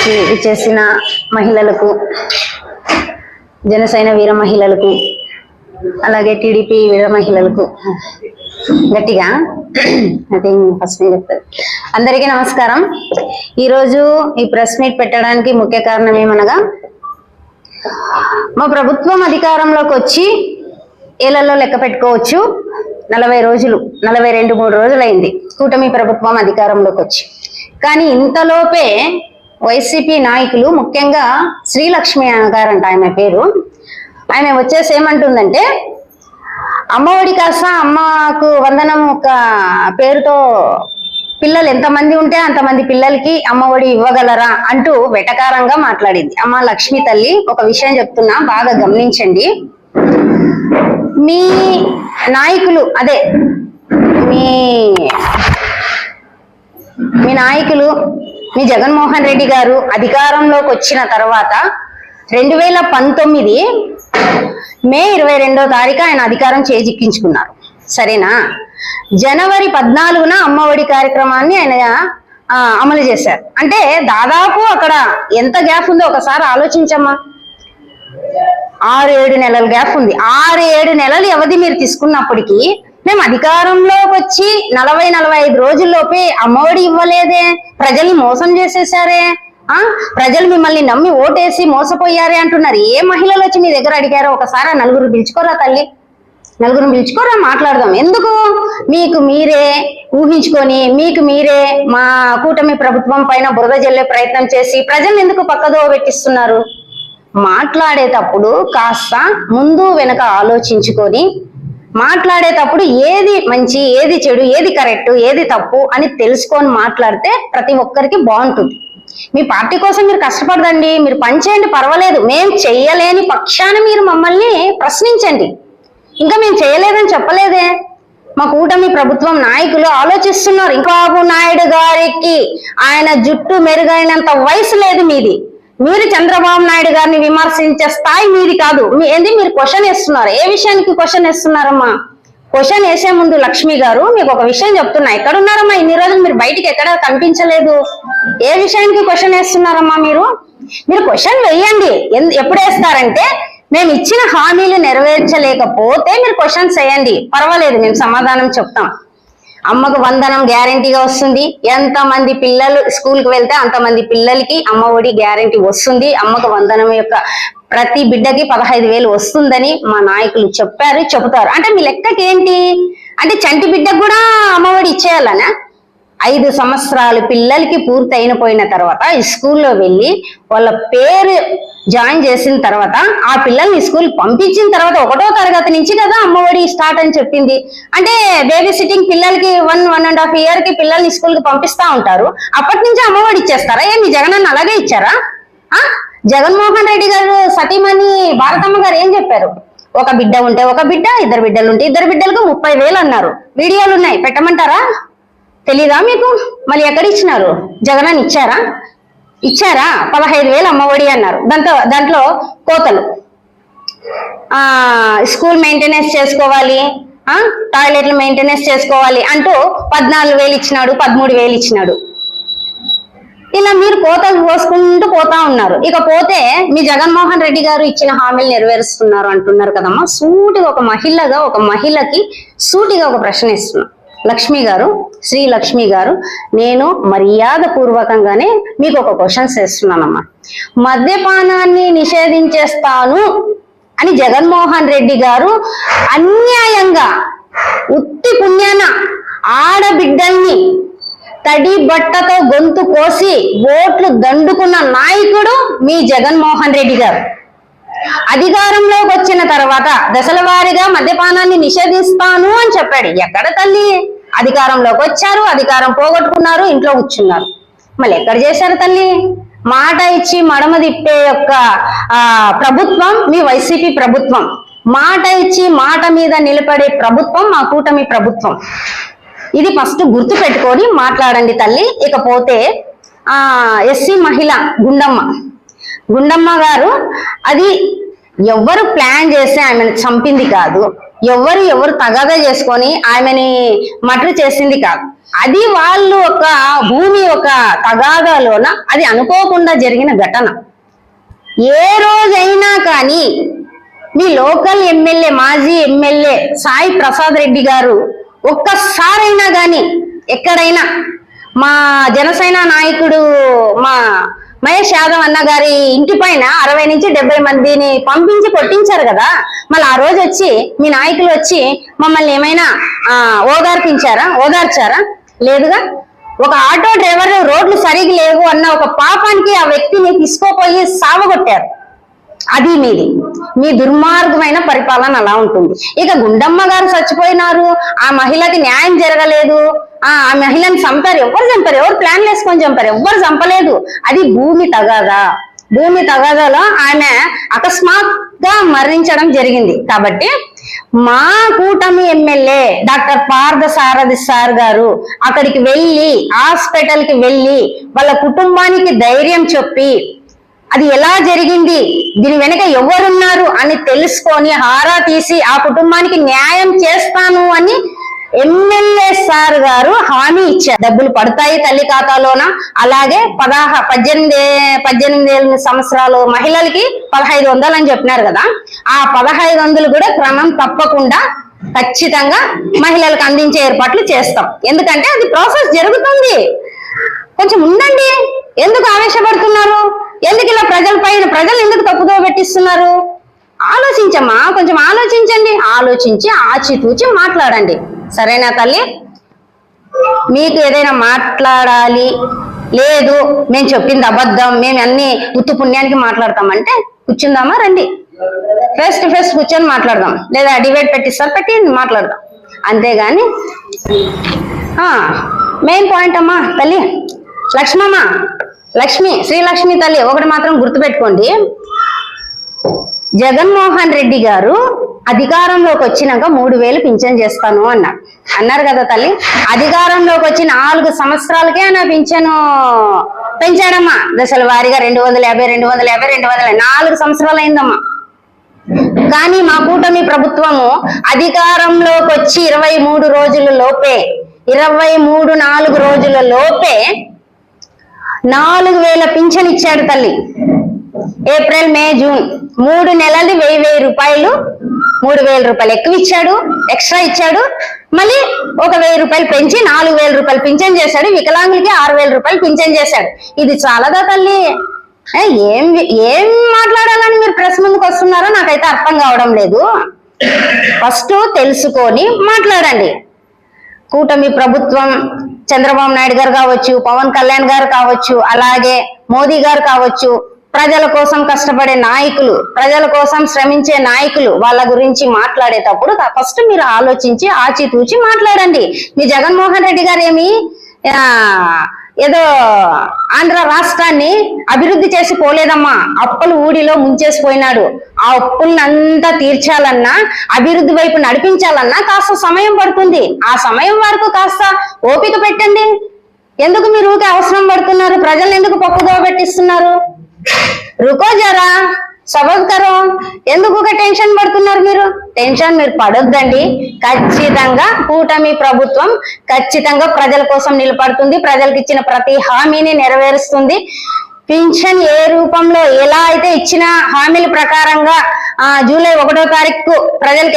నుంచి ఇచ్చేసిన మహిళలకు జనసేన వీర మహిళలకు అలాగే టీడీపీ వీర మహిళలకు గట్టిగా అది ఫస్ట్ నేను చెప్తాను అందరికీ నమస్కారం. ఈరోజు ఈ ప్రెస్ మీట్ పెట్టడానికి ముఖ్య కారణం ఏమనగా మా ప్రభుత్వం అధికారంలోకి వచ్చి ఏళ్ళలో లెక్క పెట్టుకోవచ్చు. నలభై రోజులు నలభై రెండు మూడు రోజులైంది కూటమి ప్రభుత్వం అధికారంలోకి వచ్చి. కానీ ఇంతలోపే వైసీపీ నాయకులు ముఖ్యంగా శ్రీలక్ష్మి గారంట ఆమె పేరు. ఆమె వచ్చేసి ఏమంటుందంటే అమ్మఒడి కాస్త అమ్మకు వందనం ఒక పేరుతో పిల్లలు ఎంతమంది ఉంటే అంతమంది పిల్లలకి అమ్మఒడి ఇవ్వగలరా? అంటూ వెటకారంగా మాట్లాడింది. అమ్మ లక్ష్మి తల్లి ఒక విషయం చెప్తున్నా బాగా గమనించండి. మీ నాయకులు అదే మీ మీ నాయకులు మీ జగన్మోహన్ రెడ్డి గారు అధికారంలోకి వచ్చిన తర్వాత రెండు వేల పంతొమ్మిది మే ఇరవై రెండో తారీఖు ఆయన అధికారం చేజిక్కించుకున్నారు. సరేనా? జనవరి పద్నాలుగున అమ్మఒడి కార్యక్రమాన్ని ఆయన అమలు చేశారు. అంటే దాదాపు అక్కడ ఎంత గ్యాప్ ఉందో ఒకసారి ఆలోచించమ్మా. ఆరు ఏడు నెలల గ్యాప్ ఉంది. ఆరు ఏడు నెలల వ్యవధి మీరు తీసుకున్నప్పటికీ మేము అధికారంలోకి వచ్చి నలభై నలభై ఐదు రోజుల్లోపే అమ్మఒడి ఇవ్వలేదే. ప్రజల్ని మోసం చేసేసారే ఆ? ప్రజలు మిమ్మల్ని నమ్మి ఓటేసి మోసపోయారే అంటున్నారు. ఏ మహిళలు వచ్చి మీ దగ్గర అడిగారో ఒకసారి నలుగురు పిలుచుకోరా తల్లి? నలుగురు పిలుచుకోరా? మాట్లాడదాం. ఎందుకు? మీకు మీరే ఊహించుకొని మీకు మీరే మా కూటమి ప్రభుత్వం పైన బురద జల్లే ప్రయత్నం చేసి ప్రజల్ని ఎందుకు పక్కదో పెట్టిస్తున్నారు? మాట్లాడేటప్పుడు కాస్త ముందు వెనక ఆలోచించుకొని మాట్లాడేటప్పుడు ఏది మంచి ఏది చెడు ఏది కరెక్ట్ ఏది తప్పు అని తెలుసుకొని మాట్లాడితే ప్రతి ఒక్కరికి బాగుంటుంది. మీ పార్టీ కోసం మీరు కష్టపడదండి మీరు పనిచేయండి పర్వాలేదు. మేం చెయ్యలేని పక్షాన మీరు మమ్మల్ని ప్రశ్నించండి. ఇంకా మేము చేయలేదని చెప్పలేదే. మా కూటమి ప్రభుత్వం నాయకులు ఆలోచిస్తున్నారు. ఇంకా బాబు నాయుడు గారికి ఆయన జుట్టు మెరుగైనంత వయసు లేదు మీది. మీరు చంద్రబాబు నాయుడు గారిని విమర్శించే స్థాయి మీది కాదు. మీ ఏంది? మీరు క్వశ్చన్ వేస్తున్నారు. ఏ విషయానికి క్వశ్చన్ వేస్తున్నారమ్మా? క్వశ్చన్ వేసే ముందు లక్ష్మి గారు మీకు ఒక విషయం చెప్తున్నా. ఎక్కడ ఉన్నారమ్మా ఇన్ని రోజులు మీరు బయటికి ఎక్కడ కనిపించలేదు. ఏ విషయానికి క్వశ్చన్ వేస్తున్నారమ్మా మీరు? మీరు క్వశ్చన్ వేయండి. ఎందు- ఎప్పుడు వేస్తారంటే మేము ఇచ్చిన హామీలు నెరవేర్చలేకపోతే మీరు క్వశ్చన్స్ వేయండి. పర్వాలేదు మేము సమాధానం చెప్తాం. అమ్మకు వందనం గ్యారంటీగా వస్తుంది. ఎంత మంది పిల్లలు స్కూల్కి వెళ్తే అంతమంది పిల్లలకి అమ్మ ఒడి గ్యారంటీ వస్తుంది. అమ్మకు వందనం యొక్క ప్రతి బిడ్డకి పదహైదు వేలు వస్తుందని మా నాయకులు చెప్పారు చెబుతారు. అంటే మీ లెక్కకి ఏంటి? అంటే చంటి బిడ్డకు కూడా అమ్మఒడి ఇచ్చేయాలనా? ఐదు సంవత్సరాలు పిల్లలకి పూర్తి అయిన పోయిన తర్వాత స్కూల్లో వెళ్ళి వాళ్ళ పేరు జాయిన్ చేసిన తర్వాత ఆ పిల్లల్ని స్కూల్ పంపించిన తర్వాత ఒకటో తరగతి నుంచి కదా అమ్మఒడి స్టార్ట్ అని చెప్పింది. అంటే బేబీ సిట్టింగ్ పిల్లలకి వన్ వన్ అండ్ హాఫ్ ఇయర్కి పిల్లల్ని స్కూల్కి పంపిస్తా ఉంటారు. అప్పటి నుంచి అమ్మఒడి ఇచ్చేస్తారా? ఏ జగనన్న అలాగే ఇచ్చారా? ఆ? జగన్మోహన్ రెడ్డి గారు సతీమణి భారతమ్మ గారు ఏం చెప్పారు? ఒక బిడ్డ ఉంటే ఒక బిడ్డ ఇద్దరు బిడ్డలు ఉంటే ఇద్దరు బిడ్డలకు ముప్పై వేలు అన్నారు. వీడియోలు ఉన్నాయి పెట్టమంటారా? తెలీదా మీకు? మళ్ళీ ఎక్కడ ఇచ్చినారు? జగనన్న ఇచ్చారా? ఇచ్చారా? పదహైదు వేలు అమ్మఒడి అన్నారు. దాంతో దాంట్లో కోతలు. ఆ స్కూల్ మెయింటెనెన్స్ చేసుకోవాలి ఆ టాయిలెట్లు మెయింటెనెన్స్ చేసుకోవాలి అంటూ పద్నాలుగు వేలు ఇచ్చినాడు పదమూడు వేలు ఇచ్చినాడు. ఇలా మీరు కోతలు పోసుకుంటూ పోతా ఉన్నారు. ఇక పోతే మీ జగన్మోహన్ రెడ్డి గారు ఇచ్చిన హామీలు నెరవేరుస్తున్నారు అంటున్నారు కదమ్మా. సూటిగా ఒక మహిళగా ఒక మహిళకి సూటిగా ఒక ప్రశ్న ఇస్తున్నాం లక్ష్మి గారు శ్రీ లక్ష్మి గారు నేను మర్యాద పూర్వకంగానే మీకు ఒక క్వశ్చన్స్ వేస్తున్నానమ్మా మద్యపానాన్ని నిషేధించేస్తాను అని జగన్మోహన్ రెడ్డి గారు అన్యాయంగా ఉత్తి పుణ్యాన ఆడబిడ్డల్ని తడి బట్టతో గొంతు కోసి ఓట్లు దండుకున్న నాయకుడు మీ జగన్మోహన్ రెడ్డి గారు. అధికారంలోకి వచ్చిన తర్వాత దశల వారీగా మద్యపానాన్ని నిషేధిస్తాను అని చెప్పాడు. ఎక్కడ తల్లి? అధికారంలోకి వచ్చారు అధికారం పోగొట్టుకున్నారు ఇంట్లో కూర్చున్నారు. మళ్ళీ ఎక్కడ చేశారు తల్లి? మాట ఇచ్చి మడమ తిప్పే యొక్క ఆ ప్రభుత్వం మీ వైసీపీ ప్రభుత్వం. మాట ఇచ్చి మాట మీద నిలబడే ప్రభుత్వం మా కూటమి ప్రభుత్వం. ఇది ఫస్ట్ గుర్తు పెట్టుకొని మాట్లాడండి తల్లి. ఇకపోతే ఆ ఎస్సీ మహిళ గుండమ్మ. గుండమ్మ గారు అది ఎవ్వరు ప్లాన్ చేస్తే ఆమెను చంపింది కాదు. ఎవరు ఎవరు తగాదా చేసుకొని ఆమెని మటర్ చేసింది కాదు. అది వాళ్ళు ఒక భూమి ఒక తగాదాలోన అది అనుకోకుండా జరిగిన ఘటన. ఏ రోజైనా కానీ మీ లోకల్ ఎమ్మెల్యే మాజీ ఎమ్మెల్యే సాయి ప్రసాద్ రెడ్డి గారు ఒక్కసారైనా కానీ ఎక్కడైనా మా జనసేన నాయకుడు మా మహేష్ యాదవ్ అన్న గారి ఇంటి పైన అరవై నుంచి డెబ్బై మందిని పంపించి కొట్టించారు కదా. మళ్ళీ ఆ రోజు వచ్చి మీ నాయకులు వచ్చి మమ్మల్ని ఏమైనా ఆ, ఓదార్పించారా? ఓదార్చారా? లేదుగా? ఒక ఆటో డ్రైవర్ రోడ్లు సరిగ్గా లేవు అన్న ఒక పాపానికి ఆ వ్యక్తిని తీసుకోపోయి సావగొట్టారు. అది మీది. మీ దుర్మార్గమైన పరిపాలన అలా ఉంటుంది. ఇక గుండమ్మ గారు చచ్చిపోయినారు. ఆ మహిళకి న్యాయం జరగలేదు. ఆ ఆ మహిళని చంపారు. ఎవరు చంపారు? ఎవరు ప్లాన్ వేసుకొని చంపారు? ఎవరు చంపలేదు. అది భూమి తగాదా. భూమి తగాదాలో ఆమె అకస్మాత్గా మరణించడం జరిగింది. కాబట్టి మా కూటమి MLA doctor Partha Sarathi sir garu అక్కడికి వెళ్ళి హాస్పిటల్కి వెళ్ళి వాళ్ళ కుటుంబానికి ధైర్యం చెప్పి అది ఎలా జరిగింది? దీని వెనక ఎవరున్నారు అని తెలుసుకొని హారా తీసి ఆ కుటుంబానికి న్యాయం చేస్తాను అని ఎమ్మెల్యే సార్ గారు హామీ ఇచ్చారు. డబ్బులు పడతాయి తల్లి ఖాతాలోన? అలాగే పదహ పద్దెనిమిది పద్దెనిమిది ఏళ్ళ సంవత్సరాలు మహిళలకి పదహైదు వందలు అని చెప్పినారు కదా. ఆ పదహైదు వందలు కూడా క్రమం తప్పకుండా ఖచ్చితంగా మహిళలకు అందించే ఏర్పాట్లు చేస్తాం. ఎందుకంటే అది ప్రాసెస్ జరుగుతుంది. కొంచెం ఉండండి. ఎందుకు ఆవేశపడుతున్నారు? ఎందుకు ఇలా ప్రజల పైన ప్రజలు ఎందుకు తప్పుదో పెట్టిస్తున్నారు? ఆలోచించమ్మా కొంచెం ఆలోచించండి. ఆలోచించి ఆచితూచి మాట్లాడండి. సరేనా తల్లి? మీకు ఏదైనా మాట్లాడాలి? లేదు మేము చెప్పింది అబద్ధం మేము అన్ని ఉత్తు పుణ్యానికి మాట్లాడతామంటే కూర్చుందామా? రండి. ఫేస్ టు ఫేస్ కూర్చొని మాట్లాడదాం. లేదా డిబేట్ పెట్టిస్తారు పెట్టి మాట్లాడదాం. అంతేగాని మెయిన్ పాయింట్ అమ్మా తల్లి. లక్ష్మమ్మ లక్ష్మి శ్రీలక్ష్మి తల్లి ఒకటి మాత్రం గుర్తుపెట్టుకోండి. జగన్మోహన్ రెడ్డి గారు అధికారంలోకి వచ్చినాక మూడు వేలు పింఛన్ చేస్తాను అన్నారు అన్నారు కదా తల్లి అధికారంలోకి వచ్చి నాలుగు సంవత్సరాలకే నా పింఛను పెంచాడమ్మా. దశల వారీగా రెండు వందల యాభై రెండు వందల యాభై రెండు వందల నాలుగు సంవత్సరాలు అయిందమ్మా. కానీ మా కూటమి ప్రభుత్వము అధికారంలోకి వచ్చి ఇరవై మూడు రోజుల లోపే ఇరవై మూడు నాలుగు రోజుల లోపే నాలుగు వేల పింఛన్ ఇచ్చాడు తల్లి. April May June. మూడు నెలలు వెయ్యి వెయ్యి రూపాయలు మూడు వేల రూపాయలు ఎక్కువ ఇచ్చాడు ఎక్స్ట్రా ఇచ్చాడు. మళ్ళీ ఒక వెయ్యి రూపాయలు పెంచి నాలుగు వేల రూపాయలు పింఛన్ చేశాడు. వికలాంగులకి ఆరు వేల రూపాయలు పింఛన్ చేశాడు. ఇది చాలదా తల్లి? ఏం ఏం మాట్లాడాలని మీరు ప్రెస్ ముందుకు వస్తున్నారో నాకైతే అర్థం కావడం లేదు. ఫస్ట్ తెలుసుకొని మాట్లాడండి. కూటమి ప్రభుత్వం చంద్రబాబు నాయుడు గారు కావచ్చు పవన్ కళ్యాణ్ గారు కావచ్చు అలాగే మోదీ గారు కావచ్చు ప్రజల కోసం కష్టపడే నాయకులు ప్రజల కోసం శ్రమించే నాయకులు వాళ్ళ గురించి మాట్లాడేటప్పుడు ఫస్ట్ మీరు ఆలోచించి ఆచితూచి మాట్లాడండి. మీ జగన్మోహన్ రెడ్డి గారు ఏమి ఏదో ఆంధ్ర రాష్ట్రాన్ని అభివృద్ధి చేసి పోలేదమ్మా. అప్పులు ఊడిలో ముంచేసిపోయినాడు. ఆ అప్పులంతా తీర్చాలన్నా అభివృద్ధి వైపు నడిపించాలన్నా కాస్త సమయం పడుతుంది. ఆ సమయం వరకు కాస్త ఓపిక పెట్టండి. ఎందుకు మీరు ఊరికే అవసరం పడుతున్నారు? ప్రజలు ఎందుకు పప్పుదో పెట్టిస్తున్నారు? రుకో జరా సబజ్ ఎందుకు ఒక టెన్షన్ పడుతున్నారు మీరు? టెన్షన్ మీరు పడొద్దండి. ఖచ్చితంగా కూటమి ప్రభుత్వం ఖచ్చితంగా ప్రజల కోసం నిలబడుతుంది. ప్రజలకు ఇచ్చిన ప్రతి హామీని నెరవేరుస్తుంది. పింఛన్ ఏ రూపంలో ఎలా అయితే ఇచ్చిన హామీల ప్రకారంగా ఆ జూలై ఒకటో తారీఖు ప్రజలకు